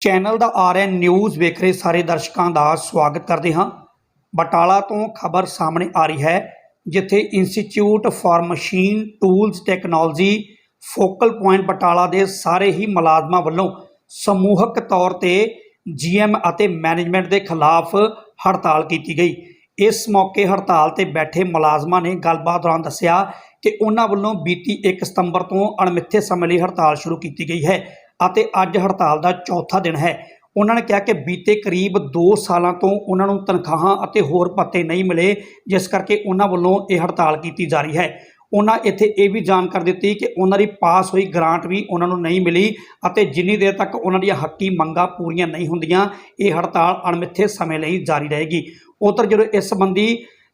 Channel ਦਾ RN news ਵੇਖ ਰਹੇ ਸਾਰੇ ਦਰਸ਼ਕਾਂ ਦਾ ਸਵਾਗਤ ਕਰਦੇ ਹਾਂ। ਬਟਾਲਾ ਤੋਂ ਖਬਰ ਸਾਹਮਣੇ ਆ ਰਹੀ ਹੈ, ਜਿੱਥੇ institute for machine tools technology focal point Batala ਦੇ ਸਾਰੇ ਹੀ ਮੁਲਾਜ਼ਮਾਂ ਵੱਲੋਂ ਸਮੂਹਕ ਤੌਰ ਤੇ ਜੀਐਮ ਅਤੇ ਮੈਨੇਜਮੈਂਟ ਦੇ ਖਿਲਾਫ ਹੜਤਾਲ ਕੀਤੀ ਗਈ। ਇਸ ਮੌਕੇ ਹੜਤਾਲ ਤੇ ਬੈਠੇ ਮੁਲਾਜ਼ਮਾਂ ਨੇ ਗੱਲਬਾਤ ਦੌਰਾਨ ਦੱਸਿਆ ਕਿ ਉਹਨਾਂ ਵੱਲੋਂ ਬੀਤੀ 1 ਸਤੰਬਰ ਤੋਂ ਅਣਮਿੱਥੇ ਸਮੇਂ ਲਈ ਹੜਤਾਲ ਸ਼ੁਰੂ ਕੀਤੀ ਗਈ ਹੈ। ਅਤੇ ਅੱਜ ਹੜਤਾਲ ਦਾ ਚੌਥਾ ਦਿਨ ਹੈ। ਉਹਨਾਂ ਨੇ ਕਿਹਾ ਕਿ ਬੀਤੇ ਕਰੀਬ 2 ਸਾਲਾਂ ਤੋਂ ਉਹਨਾਂ ਨੂੰ ਤਨਖਾਹਾਂ ਅਤੇ ਹੋਰ ਭੱਤੇ ਨਹੀਂ ਮਿਲੇ, ਜਿਸ ਕਰਕੇ ਉਹਨਾਂ ਵੱਲੋਂ ਇਹ ਹੜਤਾਲ ਕੀਤੀ ਜਾ ਰਹੀ ਹੈ। ਉਹਨਾਂ ਇੱਥੇ ਇਹ ਵੀ ਜਾਣਕਾਰੀ ਦਿੱਤੀ ਕਿ ਉਹਨਾਂ ਦੀ ਪਾਸ ਹੋਈ ਗ੍ਰਾਂਟ ਵੀ ਉਹਨਾਂ ਨੂੰ ਨਹੀਂ ਮਿਲੀ ਅਤੇ ਜਿੰਨੀ ਦੇਰ ਤੱਕ ਉਹਨਾਂ ਦੀਆਂ ਹੱਕੀ ਮੰਗਾਂ ਪੂਰੀਆਂ ਨਹੀਂ ਹੁੰਦੀਆਂ, ਇਹ ਹੜਤਾਲ ਅਣਮਿੱਥੇ ਸਮੇਂ ਲਈ ਜਾਰੀ ਰਹੇਗੀ। ਉਧਰ ਜਦੋਂ ਇਸ ਸੰਬੰਧੀ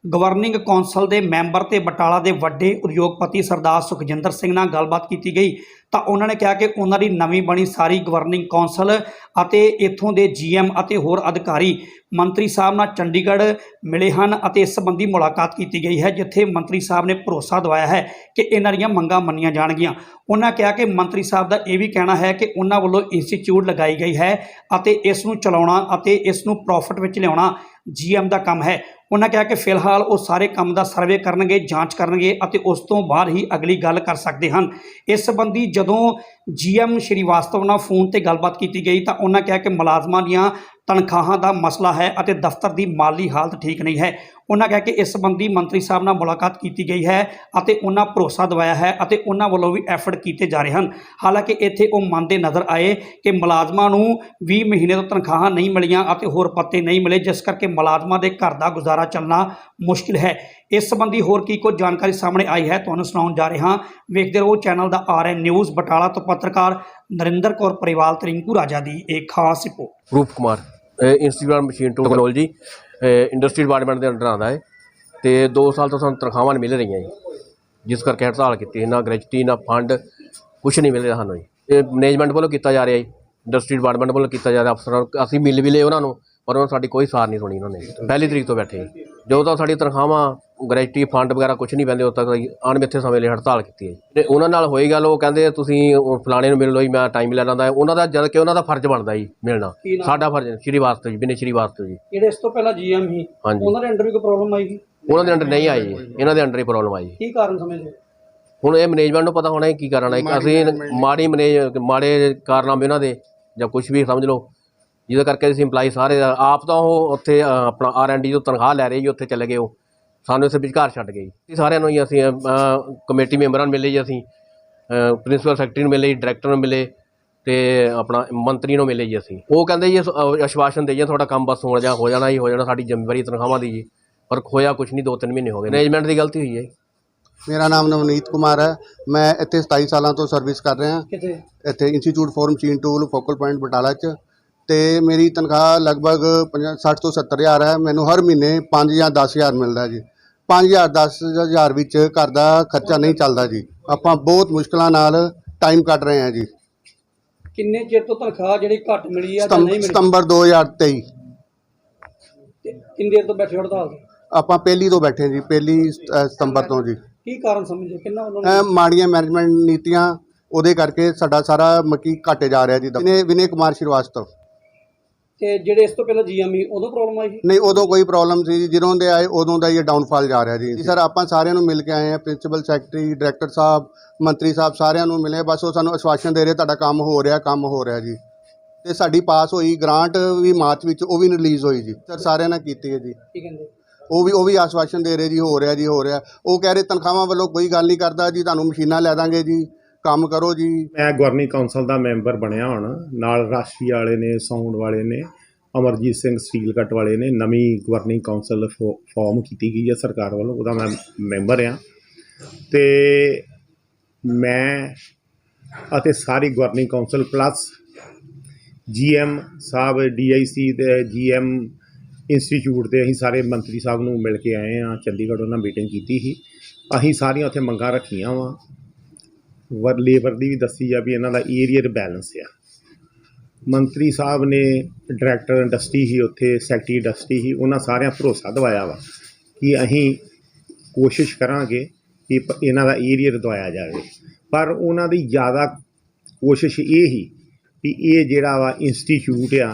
ਗਵਰਨਿੰਗ ਕੌਂਸਲ ਦੇ ਮੈਂਬਰ ਤੇ ਬਟਾਲਾ ਦੇ ਵੱਡੇ ਉਦਯੋਗਪਤੀ ਸਰਦਾਰ ਸੁਖਜਿੰਦਰ ਸਿੰਘ ਨਾਲ ਗੱਲਬਾਤ ਕੀਤੀ ਗਈ, ਤਾਂ ਉਹਨਾਂ ਨੇ ਕਿਹਾ ਕਿ ਉਹਨਾਂ ਦੀ ਨਵੀਂ ਬਣੀ ਸਾਰੀ ਗਵਰਨਿੰਗ ਕੌਂਸਲ ਅਤੇ ਇੱਥੋਂ ਦੇ ਜੀਐਮ ਅਤੇ ਹੋਰ ਅਧਿਕਾਰੀ ਮੰਤਰੀ ਸਾਹਿਬ ਨਾਲ ਚੰਡੀਗੜ੍ਹ ਮਿਲੇ ਹਨ ਅਤੇ ਇਸ ਸੰਬੰਧੀ ਮੁਲਾਕਾਤ ਕੀਤੀ ਗਈ ਹੈ, ਜਿੱਥੇ ਮੰਤਰੀ ਸਾਹਿਬ ਨੇ ਭਰੋਸਾ ਦਵਾਇਆ ਹੈ ਕਿ ਇਹਨਾਂ ਦੀਆਂ ਮੰਗਾਂ ਮੰਨੀਆਂ ਜਾਣਗੀਆਂ। ਉਹਨਾਂ ਕਿਹਾ ਕਿ ਮੰਤਰੀ ਸਾਹਿਬ ਦਾ ਇਹ ਵੀ ਕਹਿਣਾ ਹੈ ਕਿ ਉਹਨਾਂ ਵੱਲੋਂ ਇੰਸਟੀਚਿਊਟ ਲਗਾਈ ਗਈ ਹੈ ਅਤੇ ਇਸ ਨੂੰ ਚਲਾਉਣਾ ਅਤੇ ਇਸ ਨੂੰ ਪ੍ਰੋਫਿਟ ਵਿੱਚ ਲਿਆਉਣਾ ਜੀਐਮ ਦਾ ਕੰਮ ਹੈ। ਉਹਨਾਂ ਕਿਹਾ ਕਿ ਫਿਲਹਾਲ ਉਹ ਸਾਰੇ ਕੰਮ ਦਾ ਸਰਵੇ ਕਰਨਗੇ, ਜਾਂਚ ਕਰਨਗੇ ਅਤੇ ਉਸ ਤੋਂ ਬਾਅਦ ਹੀ ਅਗਲੀ ਗੱਲ ਕਰ ਸਕਦੇ ਹਨ। ਇਸ ਸੰਬੰਧੀ ਜਦੋਂ ਜੀਐਮ ਸ਼੍ਰੀਵਾਸਤਵ ਨਾਲ ਫੋਨ ਤੇ ਗੱਲਬਾਤ ਕੀਤੀ ਗਈ ਤਾਂ ਉਹਨਾਂ ਕਿਹਾ ਕਿ ਮੁਲਾਜ਼ਮਾਂ ਦੀਆਂ ਤਨਖਾਹਾਂ ਦਾ ਮਸਲਾ ਹੈ ਅਤੇ ਦਫ਼ਤਰ ਦੀ ਮਾਲੀ ਹਾਲਤ ਠੀਕ ਨਹੀਂ ਹੈ। ਉਹਨਾਂ ਕਿਹਾ ਕਿ ਇਸ ਸੰਬੰਧੀ ਮੰਤਰੀ ਸਾਹਿਬ ਨਾਲ ਮੁਲਾਕਾਤ ਕੀਤੀ ਗਈ ਹੈ ਅਤੇ ਉਹਨਾਂ ਭਰੋਸਾ ਦਵਾਇਆ ਹੈ ਅਤੇ ਉਹਨਾਂ ਵੱਲੋਂ ਵੀ ਐਫਰਟ ਕੀਤੇ ਜਾ ਰਹੇ ਹਨ। ਹਾਲਾਂਕਿ ਇੱਥੇ ਉਹ ਮੰਨਦੇ ਨਜ਼ਰ ਆਏ ਕਿ ਮੁਲਾਜ਼ਮਾਂ ਨੂੰ 20 ਮਹੀਨੇ ਤੋਂ ਤਨਖਾਹਾਂ ਨਹੀਂ ਮਿਲੀਆਂ ਅਤੇ ਹੋਰ ਪੱਤੇ ਨਹੀਂ ਮਿਲੇ, ਜਿਸ ਕਰਕੇ ਮੁਲਾਜ਼ਮਾਂ ਦੇ ਘਰ ਦਾ ਗੁਜ਼ਾਰਾ ਚੱਲਣਾ ਮੁਸ਼ਕਿਲ ਹੈ। ਇਸ ਸੰਬੰਧੀ ਹੋਰ ਕੀ ਕੁਝ ਜਾਣਕਾਰੀ ਸਾਹਮਣੇ ਆਈ ਹੈ, ਤੁਹਾਨੂੰ ਸੁਣਾਉਣ ਜਾ ਰਹੇ ਹਾਂ। ਵੇਖਦੇ ਰਹੋ ਚੈਨਲ ਦਾ ਆਰਐਨ ਨਿਊਜ਼, ਬਟਾਲਾ ਤੋਂ ਪੱਤਰਕਾਰ ਨਰਿੰਦਰ ਕੌਰ ਪਰਿਵਾਲ ਤਰਿੰਕੂ ਰਾਜਾ ਦੀ ਇੱਕ ਖਾਸ report. Roop Kumar. Institute machine technology industry department ਦੇ ਅੰਡਰ ਆਉਂਦਾ ਹੈ ਤੇ 2 ਸਾਲ ਤੋਂ ਸਾਨੂੰ ਤਨਖਾਹਾਂ ਨਹੀਂ ਮਿਲ ਰਹੀਆਂ ਜੀ, ਜਿਸ ਕਰਕੇ ਹੜਤਾਲ ਕੀਤੀ ਨਾ ਗ੍ਰੈਜੂਟੀ ਨਾ ਫੰਡ ਕੁਝ ਨਹੀਂ ਮਿਲ ਰਿਹਾ ਸਾਨੂੰ ਜੀ ਇਹ ਮੈਨੇਜਮੈਂਟ ਵੱਲੋਂ ਕੀਤਾ ਜਾ ਰਿਹਾ ਜੀ ਇੰਡਸਟਰੀ ਡਿਪਾਰਟਮੈਂਟ ਵੱਲੋਂ ਕੀਤਾ ਜਾ ਰਿਹਾ, ਅਫਸਰਾਂ, ਅਸੀਂ ਮਿਲ ਵੀ ਲਏ ਉਹਨਾਂ ਨੂੰ, ਪਰ ਉਹਨਾਂ ਸਾਡੀ ਕੋਈ ਸਾਰ ਨਹੀਂ ਸੁਣੀ ਉਹਨਾਂ ਨੇ ਪਹਿਲੀ ਤਰੀਕ ਤੋਂ ਬੈਠੇ ਜੀ। ਜਦੋਂ ਤਾਂ ਸਾਡੀ ਤਨਖਾਹਾਂ ਗ੍ਰੈਜੂਟੀ ਫੰਡ ਵਗੈਰਾ ਕੁਝ ਨਹੀਂ ਪੈਂਦੇ ਉਦੋਂ ਤੱਕ ਅਣਮਿੱਥੇ ਸਮੇਂ ਲਈ ਹੜਤਾਲ ਕੀਤੀ ਹੈ ਜੀ। ਤੇ ਉਹਨਾਂ ਨਾਲ ਹੋਈ ਗੱਲ ਉਹ ਕਹਿੰਦੇ ਤੁਸੀਂ ਉਹ ਫਲਾਣੇ ਨੂੰ ਮਿਲ ਲਓ ਜੀ ਮੈਂ ਟਾਈਮ ਲੈ ਲੈਂਦਾ। ਉਹਨਾਂ ਦਾ ਜਦ ਕਿ ਉਹਨਾਂ ਦਾ ਫਰਜ਼ ਬਣਦਾ ਜੀ ਮਿਲਣਾ। ਕੀ ਨਾਮ? ਸਾਡਾ ਫਰਜ਼ ਸ਼੍ਰੀ ਵਾਸਤਵ ਜੀ ਬਿਨੇ ਸ਼੍ਰੀ ਵਾਸਤਵ ਜੀ। ਜਿਹੜੇ ਇਸ ਤੋਂ ਪਹਿਲਾਂ ਜੀਐਮ ਹੀ ਹਾਂਜੀ। ਉਹਨਾਂ ਦੇ ਅੰਡਰ ਵੀ ਕੋਈ ਪ੍ਰੋਬਲਮ ਆਈ ਸੀ? ਉਹਨਾਂ ਦੇ ਅੰਡਰ ਨਹੀਂ ਆਈ ਜੀ। ਇਹਨਾਂ ਦੇ ਅੰਡਰ ਹੀ ਪ੍ਰੋਬਲਮ ਆਈ ਕੀ ਕਾਰਨ ਸਮਝਦੇ ਹੁਣ ਇਹ ਮੈਨੇਜਮੈਂਟ ਨੂੰ ਪਤਾ ਹੋਣਾ ਹੈ ਕੀ ਕਰਨਾ ਹੈ ਅਸੀਂ ਮਾੜੀ ਮੈਨੇਜ ਮਾੜੇ ਕਾਰਨਾਮੇ ਉਹਨਾਂ ਦੇ ਜਾਂ ਕੁਝ ਵੀ ਸਮਝ ਲਓ। ਜਿਹਦੇ ਕਰਕੇ ਅਸੀਂ EMPLOYE ਸਾਰੇ ਆਪ ਤਾਂ ਉਹ ਉੱਥੇ ਅ, ਆਪਣਾ ਆਰ ਐਂਡ ਡੀ ਤੋਂ ਤਨਖਾਹ ਲੈ ਰਹੇ ਜੀ ਉੱਥੇ ਚਲੇ ਗਏ ਉਹ। ਸਾਨੂੰ ਇਸੇ ਵਿਚਕਾਰ ਛੱਡ ਗਏ ਜੀ। ਸਾਰਿਆਂ ਨੂੰ ਹੀ ਅਸੀਂ ਕਮੇਟੀ ਮੈਂਬਰਾਂ ਨੂੰ ਮਿਲੇ ਜੀ ਅਸੀਂ ਪ੍ਰਿੰਸੀਪਲ ਸੈਕਟਰੀ ਨੂੰ ਮਿਲੇ ਜੀ ਡਾਇਰੈਕਟਰ ਨੂੰ ਮਿਲੇ ਤੇ ਆਪਣਾ ਮੰਤਰੀ ਨੂੰ ਮਿਲੇ ਜੀ ਅਸੀਂ। ਉਹ ਕਹਿੰਦੇ ਜੀ ਅਸ- ਅ, ਆਸ਼ਵਾਸਨ ਦੇਈਏ ਤੁਹਾਡਾ ਕੰਮ ਬਸ ਹੋ ਜਾ ਹੋ ਜਾਣਾ ਹੀ ਹੋ ਜਾਣਾ ਸਾਡੀ ਜ਼ਿੰਮੇਵਾਰੀ ਤਨਖਾਹਾਂ ਦੀ ਜੀ। ਪਰ ਹੋਇਆ ਕੁਝ ਨਹੀਂ ਦੋ ਤਿੰਨ ਮਹੀਨੇ ਹੋ ਗਏ। ਮੈਨੇਜਮੈਂਟ ਦੀ ਗਲਤੀ ਹੋਈ ਹੈ ਜੀ। ਮੇਰਾ ਨਾਮ ਨਵਨੀਤ ਕੁਮਾਰ ਹੈ। ਮੈਂ ਇੱਥੇ 27 ਸਾਲਾਂ ਤੋਂ ਸਰਵਿਸ ਕਰ ਰਿਹਾ। ਕਿਤੇ ਇੱਥੇ institute for machine tool focal point Batala 'ਚ। ਤੇ ਮੇਰੀ ਤਨਖਾਹ ਲਗਭਗ 50 60 ਤੋਂ 70 ਹਜ਼ਾਰ ਹੈ। ਮੈਨੂੰ ਹਰ ਮਹੀਨੇ 5 ਜਾਂ 10 ਹਜ਼ਾਰ ਮਿਲਦਾ ਜੀ। 5 ਹਜ਼ਾਰ 10 ਹਜ਼ਾਰ ਵਿੱਚ ਘਰ ਦਾ ਖਰਚਾ ਨਹੀਂ ਚੱਲਦਾ ਜੀ। ਆਪਾਂ ਬਹੁਤ ਮੁਸ਼ਕਲਾਂ ਨਾਲ ਟਾਈਮ ਕੱਢ ਰਹੇ ਹਾਂ ਜੀ। ਕਿੰਨੇ ਚਿਰ ਤੋਂ ਤਨਖਾਹ ਜਿਹੜੀ ਘੱਟ ਮਿਲੀ ਆ ਜਾਂ ਸਤੰਬ- ਨਹੀਂ ਮਿਲੀ? ਸਤੰਬਰ 2023 ਤੇ ਕਿੰਨੀ ਦੇਰ ਤੋਂ ਬੈਠੇ ਹੜਤਾਲ ਤੇ? ਆਪਾਂ ਪਹਿਲੀ ਤੋਂ ਬੈਠੇ ਜੀ ਪਹਿਲੀ ਅ, ਸਤੰਬਰ ਤੋਂ ਜੀ। ਕੀ ਕਾਰਨ ਸਮਝਦੇ ਕਿੰਨਾ ਉਹਨਾਂ ਨੇ ਮਾੜੀਆਂ ਮੈਨੇਜਮੈਂਟ ਨੀਤੀਆਂ ਉਹਦੇ ਕਰਕੇ ਸਾਡਾ ਸਾਰਾ ਮੱਕੀ ਘਟੇ ਜਾ ਰਿਹਾ ਜੀ। ਵਿਨੇ ਵਿਨੇ ਕੁਮਾਰ ਸ਼੍ਰੀਵਾਸਤਵ। ਤੇ ਜਿਹੜੇ ਇਸ ਤੋਂ ਪਹਿਲਾਂ ਜੀਐਮ ਹੀ ਉਦੋਂ ਪ੍ਰੋਬਲਮ ਆਈ ਸੀ? ਨਹੀਂ ਉਦੋਂ ਕੋਈ ਪ੍ਰੋਬਲਮ ਸੀ ਜੀ, ਜਦੋਂ ਦੇ ਆਏ ਉਦੋਂ ਦਾ ਇਹ ਡਾਊਨਫਾਲ ਜਾ ਰਿਹਾ ਜੀ। ਸਰ ਆਪਾਂ ਸਾਰਿਆਂ ਨੂੰ ਮਿਲ ਕੇ ਆਏ ਆ ਪ੍ਰਿੰਸੀਪਲ ਸੈਕਟਰੀ ਡਾਇਰੈਕਟਰ ਸਾਹਿਬ ਮੰਤਰੀ ਸਾਹਿਬ ਸਾਰਿਆਂ ਨੂੰ ਮਿਲੇ। ਬਸ ਉਹ ਸਾਨੂੰ ਆਸ਼ਵਾਸਨ ਦੇ ਰਹੇ ਤੁਹਾਡਾ ਕੰਮ ਹੋ ਰਿਹਾ ਕੰਮ ਹੋ ਰਿਹਾ ਜੀ। ਤੇ ਸਾਡੀ ਪਾਸ ਹੋਈ ਗ੍ਰਾਂਟ ਵੀ ਮਾਰਚ ਵਿੱਚ ਉਹ ਵੀ ਰਿਲੀਜ਼ ਹੋਈ ਜੀ। ਸਰ ਸਾਰਿਆਂ ਨਾਲ ਕੀਤੀ ਹੈ ਜੀ। ਕੀ ਕਹਿੰਦੇ? ਉਹ ਵੀ ਉਹ ਵੀ ਆਸ਼ਵਾਸਨ ਦੇ ਰਹੇ ਜੀ ਹੋ ਰਿਹਾ ਜੀ ਹੋ ਰਿਹਾ। ਉਹ ਕਹਿ ਰਹੇ ਤਨਖਾਹਾਂ ਵੱਲੋਂ ਕੋਈ ਗੱਲ ਨਹੀਂ ਕਰਦਾ ਜੀ ਤੁਹਾਨੂੰ ਮਸ਼ੀਨਾਂ ਲੈ ਦਾਂਗੇ ਜੀ। ਕੰਮ ਕਰੋ ਜੀ। ਮੈਂ ਗਵਰਨਿੰਗ ਕਾਉਂਸਲ ਦਾ ਮੈਂਬਰ ਬਣਿਆ ਹੁਣ। ਨਾਲ ਰਾਸ਼ਟਰੀ ਵਾਲੇ ਨੇ, ਸਾਊਂਡ ਵਾਲੇ ਨੇ, ਅਮਰਜੀਤ ਸਿੰਘ ਸਟੀਲ ਕੱਟ ਵਾਲੇ ਨੇ, ਨਵੀਂ ਗਵਰਨਿੰਗ ਕਾਉਂਸਲ ਫਾਰਮ ਕੀਤੀ ਗਈ ਹੈ ਸਰਕਾਰ ਵੱਲੋਂ, ਉਹਦਾ ਮੈਂ ਮੈਂਬਰ ਆ ਤੇ ਮੈਂ ਅਤੇ ਸਾਰੀ ਗਵਰਨਿੰਗ ਕਾਉਂਸਲ ਪਲੱਸ ਜੀਐਮ ਸਾਹਿਬ, ਡੀਆਈਸੀ ਤੇ ਜੀਐਮ ਇੰਸਟੀਚਿਊਟ ਦੇ ਅਸੀਂ ਸਾਰੇ ਮੰਤਰੀ ਸਾਹਿਬ ਨੂੰ ਮਿਲ ਕੇ ਆਏ ਆ ਚੰਡੀਗੜ੍ਹ ਉਹਨਾਂ ਮੀਟਿੰਗ ਕੀਤੀ ਸੀ। ਅਸੀਂ ਸਾਰੀਆਂ ਉੱਥੇ ਮੰਗਾਂ ਰੱਖੀਆਂ ਵਾ। ਵਰ ਲੇਬਰ ਦੀ ਵੀ ਦੱਸੀ ਆ ਵੀ ਇਹਨਾਂ ਦਾ ਏਰੀਅਰ ਬੈਲੈਂਸ ਆ। ਮੰਤਰੀ ਸਾਹਿਬ ਨੇ ਡਾਇਰੈਕਟਰ ਇੰਡਸਟਰੀ ਹੀ ਉੱਥੇ ਸੈਕਟਰੀ ਇੰਡਸਟਰੀ ਹੀ ਉਹਨਾਂ ਸਾਰਿਆਂ ਭਰੋਸਾ ਦਵਾਇਆ ਵਾ ਕਿ ਅਸੀਂ ਕੋਸ਼ਿਸ਼ ਕਰਾਂਗੇ ਕਿ ਇਹਨਾਂ ਦਾ ਏਰੀਅਰ ਦਵਾਇਆ ਜਾਵੇ। ਪਰ ਉਹਨਾਂ ਦੀ ਜ਼ਿਆਦਾ ਕੋਸ਼ਿਸ਼ ਇਹ ਹੀ ਵੀ ਇਹ ਜਿਹੜਾ ਵਾ ਇੰਸਟੀਚਿਊਟ ਆ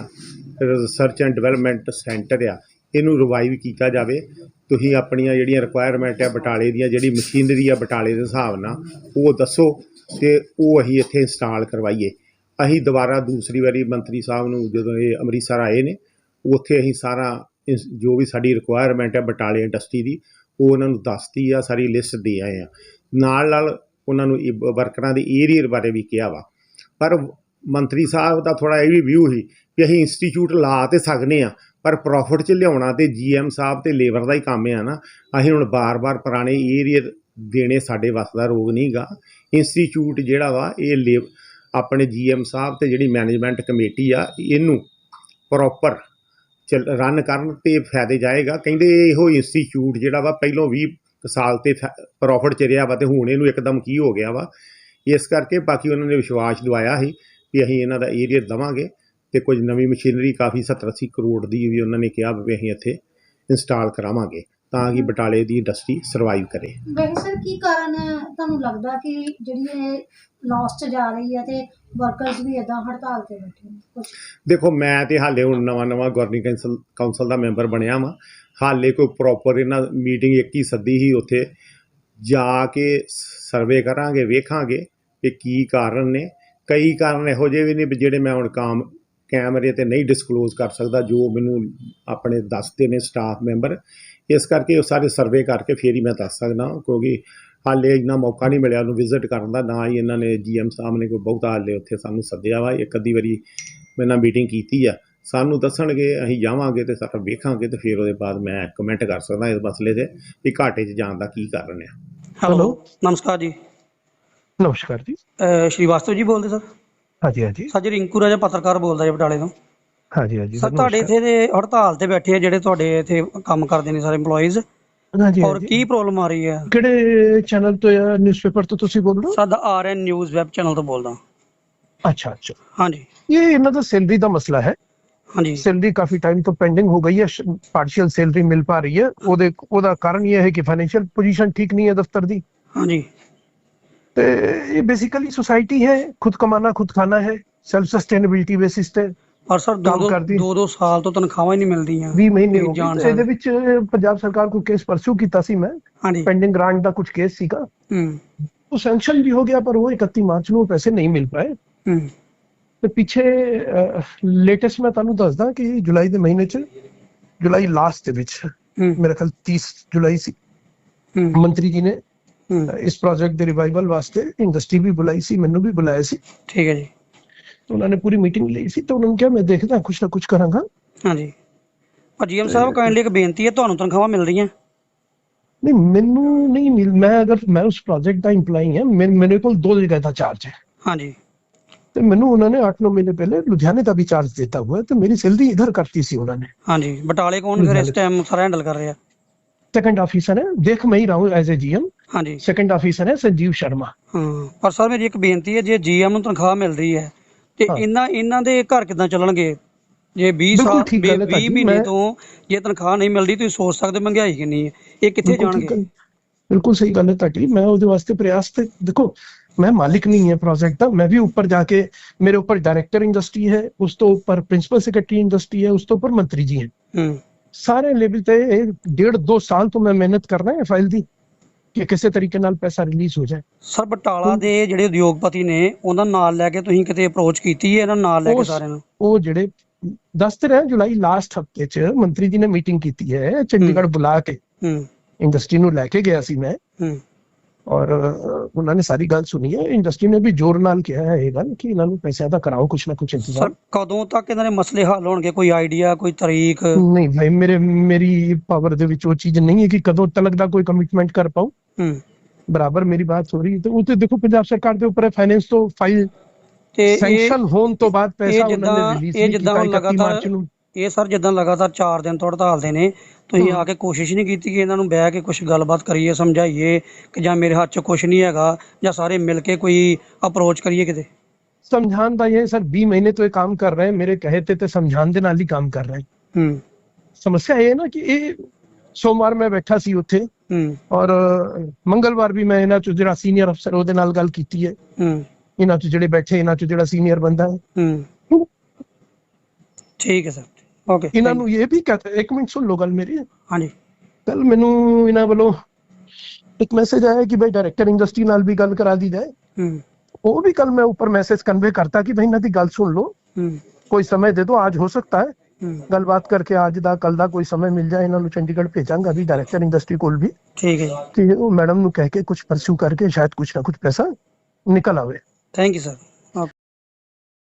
ਰਿਸਰਚ ਐਂਡ ਡਿਵੈਲਪਮੈਂਟ ਸੈਂਟਰ ਆ, ਇਹਨੂੰ ਰਿਵਾਈਵ ਕੀਤਾ ਜਾਵੇ। ਤੁਸੀਂ ਆਪਣੀਆਂ ਜਿਹੜੀਆਂ ਰਿਕੁਆਇਰਮੈਂਟ ਆ ਬਟਾਲੇ ਦੀਆਂ, ਜਿਹੜੀ ਮਸ਼ੀਨਰੀ ਆ ਬਟਾਲੇ ਦੇ ਹਿਸਾਬ ਨਾਲ, ਉਹ ਦੱਸੋ ਤੇ ਉਹ ਅਸੀਂ ਇੱਥੇ ਇੰਸਟਾਲ ਕਰਵਾਈਏ। ਅਸੀਂ ਦੁਬਾਰਾ ਦੂਸਰੀ ਵਾਰੀ ਮੰਤਰੀ ਸਾਹਿਬ ਨੂੰ ਜਦੋਂ ਇਹ ਅੰਮ੍ਰਿਤਸਰ ਆਏ ਨੇ, ਉੱਥੇ ਅਸੀਂ ਸਾਰਾ ਇਸ- ਜੋ ਵੀ ਸਾਡੀ ਰਿਕੁਆਇਰਮੈਂਟ ਹੈ ਬਟਾਲੇ ਇੰਡਸਟਰੀ ਦੀ, ਉਹ ਉਹਨਾਂ ਨੂੰ ਦੱਸਤੀ ਆ, ਸਾਰੀ ਲਿਸਟ ਦੇ ਆਏ ਆ। ਨਾਲ ਨਾਲ ਉਹਨਾਂ ਨੂੰ ਵਰਕਰਾਂ ਦੇ ਏਰੀਅਰ ਬਾਰੇ ਵੀ ਕਿਹਾ ਵਾ। ਪਰ ਮੰਤਰੀ ਸਾਹਿਬ ਦਾ ਥੋੜਾ ਇਹ ਵੀ ਵਿਊ ਸੀ ਕਿ ਅਸੀਂ ਇੰਸਟੀਚਿਊਟ ਲਾ ਤੇ ਸਕਨੇ ਆ, ਪਰ ਪ੍ਰੋਫਿਟ ਚ ਲਿਆਉਣਾ ਤੇ ਜੀਐਮ ਸਾਹਿਬ ਤੇ ਲੇਬਰ ਦਾ ਹੀ ਕੰਮ ਆ ਨਾ। ਅਸੀਂ ਹੁਣ ਬਾਰ-ਬਾਰ ਪੁਰਾਣੇ ਏਰੀਅਰ ਦੇਣੇ ਸਾਡੇ ਵੱਸ ਦਾ ਰੋਗ ਨਹੀਂਗਾ। ਇੰਸਟੀਚਿਊਟ ਜਿਹੜਾ ਵਾ, ਇਹ ਲੇਬ ਆਪਣੇ ਜੀਐਮ ਸਾਹਿਬ ਤੇ ਜਿਹੜੀ ਮੈਨੇਜਮੈਂਟ ਕਮੇਟੀ ਆ, ਇਹਨੂੰ ਪ੍ਰੋਪਰ ਚੱਲ ਰਨ ਕਰਨ ਤੇ ਫਾਇਦੇ ਜਾਏਗਾ। ਕਹਿੰਦੇ ਇਹੋ ਇੰਸਟੀਚਿਊਟ ਜਿਹੜਾ ਵਾ, ਪਹਿਲੋਂ 20 ਸਾਲ ਤੇ ਪ੍ਰੋਫਿਟ ਚ ਰਿਹਾ ਵਾ ਤੇ ਹੁਣ ਇਹਨੂੰ ਇੱਕਦਮ ਕੀ ਹੋ ਗਿਆ ਵਾ। ਇਸ ਕਰਕੇ ਬਾਕੀ ਉਹਨਾਂ ਨੇ ਵਿਸ਼ਵਾਸ ਦਵਾਇਆ ਸੀ ਕਿ ਅਸੀਂ ਇਹਨਾਂ ਦਾ ਏਰੀਆ ਦਵਾਂਗੇ ਤੇ ਕੁਝ ਨਵੀਂ ਮਸ਼ੀਨਰੀ ਕਾਫੀ 70 80 ਕਰੋੜ ਦੀ ਵੀ ਉਹਨਾਂ ਨੇ ਕਿਹਾ ਵੀ ਅਸੀਂ ਇੱਥੇ ਇੰਸਟਾਲ ਕਰਾਵਾਂਗੇ। ਤਾਂ ਕਿ ਬਟਾਲੇ ਦੀ ਇੰਡਸਟਰੀ ਸਰਵਾਈਵ ਕਰੇ। ਵੈਸੇ ਸਰ ਕੀ ਕਾਰਨ ਹੈ? ਤੁਹਾਨੂੰ ਲੱਗਦਾ ਕਿ ਜਿਹੜੀ ਇਹ ਲਾਸ 'ਚ ਜਾ ਰਹੀ ਹੈ ਤੇ ਵਰਕਰਸ ਵੀ ਇਦਾਂ ਹੜਤਾਲ ਤੇ ਬੈਠੇ ਨੇ? ਕੁਝ ਦੇਖੋ ਮੈਂ ਤੇ ਹਾਲੇ ਹੁਣ ਨਵਾਂ ਨਵਾਂ ਗਵਰਨਿੰਗ ਕਾਉਂਸਲ ਕਾਉਂਸਲ ਦਾ ਮੈਂਬਰ ਬਣਿਆ ਵਾਂ। ਹਾਲੇ ਕੋਈ ਪ੍ਰੋਪਰ ਇਹਨਾਂ ਮੀਟਿੰਗ ਇੱਕ ਹੀ ਸੱਦੀ ਸੀ ਉੱਥੇ। ਜਾ ਕੇ ਸਰਵੇ ਕਰਾਂਗੇ ਵੇਖਾਂਗੇ ਕਿ ਕੀ ਕਾਰਨ ਨੇ। ਕਈ ਕਾਰਨ ਇਹੋ ਜਿਹੇ ਵੀ ਨੇ ਜਿਹੜੇ ਮੈਂ ਹੁਣ ਕਾਮ ਕੈਮਰੇ ਤੇ ਨਹੀਂ ਡਿਸਕਲੋਜ਼ ਕਰ ਸਕਦਾ ਜੋ ਮੈਨੂੰ ਆਪਣੇ ਦੱਸਦੇ ਨੇ ਸਟਾਫ ਮੈਂਬਰ ਇਸ ਕਰਕੇ ਉਹ ਸਾਰੇ ਸਰਵੇ ਕਰਕੇ ਫੇਰ ਹੀ ਮੈਂ ਦੱਸ ਸਕਦਾ ਕਿਉਂਕਿ ਹਾਲੇ ਇੰਨਾ ਮੌਕਾ ਨਹੀਂ ਮਿਲਿਆ ਉਹਨੂੰ ਵਿਜ਼ਿਟ ਕਰਨ ਦਾ ਨਾ ਹੀ ਇਹਨਾਂ ਨੇ ਜੀਐਮ ਸਾਹਿਬ ਨੇ ਕੋਈ ਬਹੁਤਾ ਹਾਲੇ ਉੱਥੇ ਸਾਨੂੰ ਸੱਦਿਆ ਵਾ ਇੱਕ ਅੱਧੀ ਵਾਰੀ ਮੇਰੇ ਨਾਲ ਮੀਟਿੰਗ ਕੀਤੀ ਆ। ਸਾਨੂੰ ਦੱਸਣਗੇ ਅਸੀਂ ਜਾਵਾਂਗੇ ਤੇ ਸਾਰਾ ਵੇਖਾਂਗੇ ਤੇ ਫਿਰ ਉਹਦੇ ਬਾਅਦ ਮੈਂ ਕਮੈਂਟ ਕਰ ਸਕਦਾ ਇਸ ਮਸਲੇ ਤੇ ਵੀ ਘਾਟੇ 'ਚ ਜਾਣ ਦਾ ਕੀ ਕਾਰਨ ਆ। ਹੈਲੋ ਨਮਸਕਾਰ ਜੀ। ਨਮਸਕਾਰ ਜੀ। ਸ਼੍ਰੀਵਾਸਤਵ ਜੀ ਬੋਲਦੇ ਸਰ। ਹਾਂਜੀ ਹਾਂਜੀ। ਸਰ ਜੀ ਰਿੰਕੂ ਰਾਜਾ ਪੱਤਰਕਾਰ ਬੋਲਦਾ ਜੀ ਬਟਾਲੇ ਤੋਂ। ਹਾਂਜੀ ਹਾਂਜੀ ਸਰ ਤੁਹਾਡੇ ਇੱਥੇ ਦੇ ਹੜਤਾਲ ਤੇ ਬੈਠੇ ਆ ਜਿਹੜੇ ਤੁਹਾਡੇ ਇੱਥੇ ਕੰਮ ਕਰਦੇ ਨੇ ਸਾਰੇ EMPLOYEES ਹਾਂਜੀ ਔਰ ਹਾਂਜੀ ਕੀ ਪ੍ਰੋਬਲਮ ਆ ਰਹੀ ਹੈ? ਕਿਹੜੇ ਚੈਨਲ ਤੋਂ ਜਾਂ ਨਿਊਜ਼ਪੇਪਰ ਤੋਂ ਤੁਸੀਂ ਬੋਲ ਰਹੇ ਹੋ? ਸਾਡਾ ਆਰਐਨ ਨਿਊਜ਼ ਵੈਬ ਚੈਨਲ ਤੋਂ ਬੋਲਦਾ। ਅੱਛਾ ਅੱਛਾ। ਹਾਂਜੀ। ਇਹ ਇਹਨਾਂ ਦਾ ਸੈਲਰੀ ਦਾ ਮਸਲਾ ਹੈ। ਹਾਂਜੀ। ਸੈਲਰੀ ਕਾਫੀ ਟਾਈਮ ਤੋਂ ਪੈਂਡਿੰਗ ਹੋ ਗਈ ਹੈ। ਪਾਰਸ਼ੀਅਲ ਸੈਲਰੀ ਮਿਲ ਪਾ ਰਹੀ ਹੈ। ਉਹਦੇ ਉਹਦਾ ਕਾਰਨ ਇਹ ਹੈ ਕਿ ਫਾਈਨੈਂਸ਼ੀਅਲ ਪੋਜੀਸ਼ਨ ਠੀਕ ਨਹੀਂ ਹੈ ਦਫ਼ਤਰ ਦੀ। ਹਾਂਜੀ। ਤੇ ਇਹ ਬੇਸਿਕਲੀ ਸੋਸਾਇਟੀ ਹੈ ਖੁਦ ਕਮਾना ਖੁਦ ਖਾਣਾ ਹੈ ਸੈਲਫ ਸਸਟੇਨੇਬਿਲਟੀ ਬੇਸਿਸ ਤੇ ਪਰ ਸਰ ਦੋ ਕੰਮ ਦੋ ਕਰਦੀ। ਦੋ ਦੋ ਸਾਲ ਤੋਂ ਤਨਖਾਹਾਂ ਹੀ ਨਹੀਂ ਮਿਲਦੀਆਂ 20 ਮਹੀਨੇ ਹੋ ਗਏ ਇਹਦੇ। ਵਿੱਚ ਪੰਜਾਬ ਸਰਕਾਰ ਕੋ ਕੇਸ ਪਰਸੂ ਕੀਤਾ ਸੀ ਮੈਂ। ਪੈਂਡਿੰਗ ਗ੍ਰਾਂਟ ਦਾ ਕੁਝ ਕੇਸ ਸੀਗਾ। ਹੂੰ। ਉਹ ਸੈਂਕਸ਼ਨ ਵੀ ਹੋ ਗਿਆ ਪਰ ਉਹ 31 ਮਾਰਚ ਨੂੰ ਪੈਸੇ ਨਹੀਂ ਮਿਲ ਪਾਏ। ਹੂੰ। ਤੇ ਪਿੱਛੇ ਲੇਟੈਸਟ ਮੈਂ ਤੁਹਾਨੂੰ ਦੱਸਦਾ ਕਿ ਜੁਲਾਈ ਦੇ ਮਹੀਨੇ ਚ ਜੁਲਾਈ ਲਾਸਟ ਦੇ ਵਿੱਚ ਮੇਰੇ ਖਿਆਲ 30 ਜੁਲਾਈ ਸੀ। ਮੰਤਰੀ ਜੀ ਨੇ ਇਸ ਪ੍ਰੋਜੈਕਟ ਦੇ ਰਿਵਾਈਵਲ ਵਾਸਤੇ ਇੰਡਸਟਰੀ ਵੀ ਬੁਲਾਈ ਸੀ ਮੈਨੂੰ ਵੀ ਬੁਲਾਇਆ ਸੀ। ਠੀਕ ਹੈ ਜੀ। ਉਹਨਾਂ ਨੇ ਪੂਰੀ ਮੀਟਿੰਗ ਲਈ ਸੀ ਤਾਂ ਉਹਨਾਂ ਨੇ ਕਿਹਾ ਮੈਂ ਦੇਖਦਾ ਕੁਝ ਨਾ ਕੁਝ ਕਰਾਂਗਾ। ਹਾਂਜੀ। ਪਰ ਜੀਐਮ ਸਾਹਿਬ ਕਾਇੰਡਲੀ ਇੱਕ ਬੇਨਤੀ ਹੈ ਤੁਹਾਨੂੰ ਤਨਖਾਹਾਂ ਮਿਲ ਰਹੀਆਂ। ਨਹੀਂ ਮੈਨੂੰ ਨਹੀਂ ਮਿਲ ਮੈਂ ਅਗਰ ਮੈਂ ਉਸ ਪ੍ਰੋਜੈਕਟ ਦਾ ਇੰਪਲਾਈ ਹਾਂ ਮੇਰੇ ਕੋਲ ਦੋ ਜਗ੍ਹਾ ਦਾ ਚਾਰਜ ਹੈ। ਹਾਂਜੀ। ਤੇ ਮੈਨੂੰ ਉਹਨਾਂ ਨੇ 8-9 ਮਹੀਨੇ ਪਹਿਲੇ ਲੁਧਿਆਣੇ ਦਾ ਵੀ ਚਾਰਜ ਦਿੱਤਾ ਹੋਇਆ ਤੇ ਮੇਰੀ ਸੈਲਰੀ ਇਧਰ ਕਰਤੀ ਸੀ ਉਹਨਾਂ ਨੇ। ਹਾਂਜੀ ਬਟਾਲੇ ਕੌਣ ਫਿਰ ਇਸ ਟਾਈਮ ਸਾਰਾ ਹੈਂਡਲ ਕਰ ਰਿਹਾ। ਸੈਕੰਡ ਆਫੀਸਰ ਹੈ। ਦੇਖ ਮੈਂ ਹੀ ਰਹਾ ਹੂੰ ਐਜ਼ ਅ ਜੀਐਮ ਹਾਂਜੀ। ਸੈਕੰਡ ਆਫੀਸਰ ਹੈ ਸੰਜੀਵ ਸ਼ਰਮਾ। ਹਾਂ ਪਰ ਸਰ ਮੇਰੀ ਇੱਕ ਬੇਨਤੀ ਹੈ ਜੇ ਜੀਐਮ ਨੂੰ ਤਨਖਾਹ ਮਿਲ ਰਹੀ ਹੈ ਤੇ ਇਹਨਾਂ ਇਹਨਾਂ ਦੇ ਘਰ ਕਿਦਾਂ ਚੱਲਣਗੇ? ਜੇ 20 ਸਾਲ 20 ਮਹੀਨੇ ਮੈਂ- ਤੋਂ ਜੇ ਤਨਖਾਹ ਨਹੀਂ ਮਿਲਦੀ ਤੁਸੀਂ ਸੋਚ ਸਕਦੇ ਹੋ ਕਿੰਨੀ ਹੈ? ਇਹ ਕਿੱਥੇ ਜਾਣਗੇ? ਬਿਲਕੁਲ ਸਹੀ ਗੱਲ ਹੈ ਤੁਹਾਡੀ। ਮੈਂ ਉਹਦੇ ਵਾਸਤੇ ਪ੍ਰਯਾਸ ਤੇ ਦੇਖੋ ਮੈਂ ਮਾਲਿਕ ਨਹੀਂ ਹੈ ਪ੍ਰੋਜੈਕਟ ਦਾ। ਮੈਂ ਵੀ ਉੱਪਰ ਜਾ ਕੇ ਮੇਰੇ ਉੱਪਰ ਡਾਇਰੈਕਟਰ ਇੰਡਸਟਰੀ ਹੈ ਉਸ ਤੋਂ ਉੱਪਰ ਪ੍ਰਿੰਸੀਪਲ ਸੈਕਟਰੀ ਇੰਡਸਟਰੀ ਹੈ ਉਸ ਤੋਂ ਉੱਪਰ ਮੰਤਰੀ ਜੀ ਹੈ। ਹੂੰ। ਸਾਰੇ ਲੈਵਲ ਤੇ ਇਹ ਡੇਢ ਦੋ ਸਾਲ ਤੋਂ ਮੈਂ ਮਿਹਨਤ ਕਰ ਰਿਹਾ ਹਾਂ ਫਾਈਲ ਦੀ। ਕਿ ਕਿਸੇ ਤਰੀਕੇ ਨਾਲ ਪੈਸਾ ਰਿਲੀਜ਼ ਹੋ ਜਾਏ। ਸਰ ਬਟਾਲਾ ਦੇ ਜਿਹੜੇ ਉਦਯੋਗਪਤੀ ਨੇ ਉਹਨਾਂ ਨਾਲ ਲੈ ਕੇ ਤੁਸੀਂ ਕਿਤੇ ਅਪਰੋਚ ਕੀਤੀ ਹੈ? ਇਹਨਾਂ ਨਾਲ ਲੈ ਕੇ ਸਾਰਿਆਂ ਨੂੰ? ਉਹ ਜਿਹੜੇ ਦੱਸ ਤੇ ਰਹੇ ਜੁਲਾਈ ਲਾਸਟ ਹਫ਼ਤੇ ਚ ਮੰਤਰੀ ਜੀ ਨੇ ਮੀਟਿੰਗ ਕੀਤੀ ਹੈ ਚੰਡੀਗੜ੍ਹ ਬੁਲਾ ਕੇ। ਹੂੰ। ਇੰਡਸਟਰੀ ਨੂੰ ਲੈ ਕੇ ਗਿਆ ਸੀ ਮੈਂ। ਹੂੰ। ਔਰ ਉਹਨਾਂ ਨੇ ਸਾਰੀ ਗੱਲ ਸੁਣੀ ਹੈ ਇੰਡਸਟਰੀ ਨੇ ਵੀ ਜ਼ੋਰ ਨਾਲ ਕਿਹਾ ਹੈ ਇਹ ਗੱਲ ਕਿ ਇਹਨਾਂ ਨੂੰ ਪੈਸਿਆਂ ਦਾ ਕਰਾਓ ਕੁਛ ਨਾ ਕੁਛ ਸਰ ਇੰਤਜ਼ਾਮ ਕਦੋਂ ਤੱਕ ਇਹਨਾਂ ਦੇ ਮਸਲੇ ਹੱਲ ਹੋਣਗੇ? ਕੋਈ ਆਈਡੀਆ ਕੋਈ ਤਾਰੀਖ ਨਹੀਂ ਭਾਈ ਮੇਰੇ ਮੇਰੀ ਪਾਵਰ ਦੇ ਵਿੱਚ ਉਹ ਚੀਜ਼ ਨਹੀਂ ਹੈ ਕਿ ਕਦੋਂ ਤੱਕ ਦਾ ਕੋਈ ਕਮਿਟਮੈਂਟ ਕਰ ਪਾਉ ਹੂੰ। ਬਰਾਬਰ ਮੇਰੀ ਬਾਤ ਹੋ ਰਹੀ ਹੈ। ਤੇ ਉਹ ਤੇ ਦੇਖੋ ਪੰਜਾਬ ਸਰਕਾਰ ਦੇ ਉੱਪਰ ਫਾਈਨੈਂਸ ਤੋਂ ਫਾਈਲ ਤੇ ਇਹ ਸੈਂਕਸ਼ਨ ਹੋਣ ਤੋਂ ਬਾਅਦ ਪੈਸਾ ਉਹਨਾਂ ਜਿੱਦਾਂ- ਨੇ ਰਿਲੀਜ਼ ਇਹ ਜਿੱਦਾਂ ਕੀਤਾ 31 ਮਾਰਚ ਲਗਾਤਾਰ- ਇਹ ਸਰ ਜਿੱਦਾਂ ਲਗਾਤਾਰ 4 ਦਿਨ ਤੋਂ ਹੜਤਾਲ ਦੇ ਨੇ ਤੁਸੀਂ ਆ ਕੇ ਕੋਸ਼ਿਸ਼ ਨਹੀਂ ਕੀਤੀ ਕਿ ਇਹਨਾਂ ਨੂੰ ਬਹਿ ਕੇ ਕੁਝ ਗੱਲਬਾਤ ਕਰੀਏ ਸਮਝਾਈਏ ਕਿ ਜਾਂ ਮੇਰੇ ਹੱਥ 'ਚ ਕੁਝ ਨਹੀਂ ਹੈਗਾ ਜਾਂ ਸਾਰੇ ਮਿਲ ਕੇ ਕੋਈ ਅਪਰੋਚ ਕਰੀਏ ਕਿਤੇ? ਦਾ ਇਹ ਹੈ ਸਰ 20 ਮਹੀਨੇ ਤੋਂ ਇਹ ਕੰਮ ਕਰ ਰਹੇ ਹੈ ਮੇਰੇ ਕਹੇ ਤੇ ਤੇ ਸਮਝਾਉਣ ਦੇ ਨਾਲ ਹੀ ਕੰਮ ਕਰ ਰਹੇ। ਹੈ। ਸਮੱਸਿਆ ਇਹ ਹੈ ਨਾ ਕਿ ਇਹ ਸੋਮਵਾਰ ਮੈਂ ਬੈਠਾ ਸੀ ਉੱਥੇ ਹੂੰ। ਔਰ ਮੰਗਲਵਾਰ ਵੀ ਮੈਂ ਇਹਨਾਂ ਚੋਂ ਜਿਹੜਾ ਸੀਨੀਅਰ ਅਫਸਰ ਉਹਦੇ ਨਾਲ ਗੱਲ ਕੀਤੀ ਹੈ। ਹੂੰ। ਇਹਨਾਂ ਚ ਜਿਹੜੇ ਬੈਠੇ ਇਹਨਾਂ ਚ ਜਿਹੜਾ ਸੀਨੀਅਰ ਬੰਦਾ ਹੈ। ਹੂੰ। ਠੀਕ ਹੈ ਸਰ। ਓਕੇ ਇਹਨਾਂ ਨੂੰ ਇਹ ਵੀ ਕਹਤਾ ਇੱਕ ਮਿੰਟ ਸੁਣ ਲਓ ਗੱਲ ਮੇਰੀ। ਹਾਂਜੀ। ਕੱਲ ਮੈਨੂੰ ਇਹਨਾਂ ਵੱਲੋਂ ਇੱਕ ਮੈਸੇਜ ਆਇਆ ਕਿ ਭਾਈ ਡਾਇਰੈਕਟਰ ਇੰਡਸਟਰੀ ਨਾਲ ਵੀ ਗੱਲ ਕਰਾ ਦੀ ਜਾਏ ਹੂੰ। ਉਹ ਵੀ ਕੱਲ ਮੈਂ ਉੱਪਰ ਮੈਸੇਜ ਕਨਵੇ ਕਰਤਾ ਕਿ ਭਾਈ ਇਹਨਾਂ ਦੀ ਗੱਲ ਸੁਣ ਲਓ। ਹੂੰ। ਕੋਈ ਸਮੇਂ ਦੇ ਦਿਓ ਅੱਜ ਹੋ ਸਕਤਾ ਹੈ। ਹੂੰ। ਗੱਲਬਾਤ ਕਰਕੇ ਅੱਜ ਦਾ ਕੱਲ ਦਾ ਕੋਈ ਸਮੇਂ ਮਿਲ ਜਾਏ ਇਹਨਾਂ ਨੂੰ ਚੰਡੀਗੜ੍ਹ ਭੇਜਾਂਗਾ ਵੀ ਡਾਇਰੈਕਟਰ ਇੰਡਸਟਰੀ ਕੋਲ ਵੀ। ਠੀਕ ਹੈ ਜੀ। ਕਿ ਉਹ ਮੈਡਮ ਨੂੰ ਕਹਿ ਕੇ ਕੁਝ ਪਰਸੂ ਕਰਕੇ ਸ਼ਾਇਦ ਕੁਝ ਨਾ ਕੁਝ ਪੈਸਾ ਨਿਕਲ ਆਵੇ। Thank you sir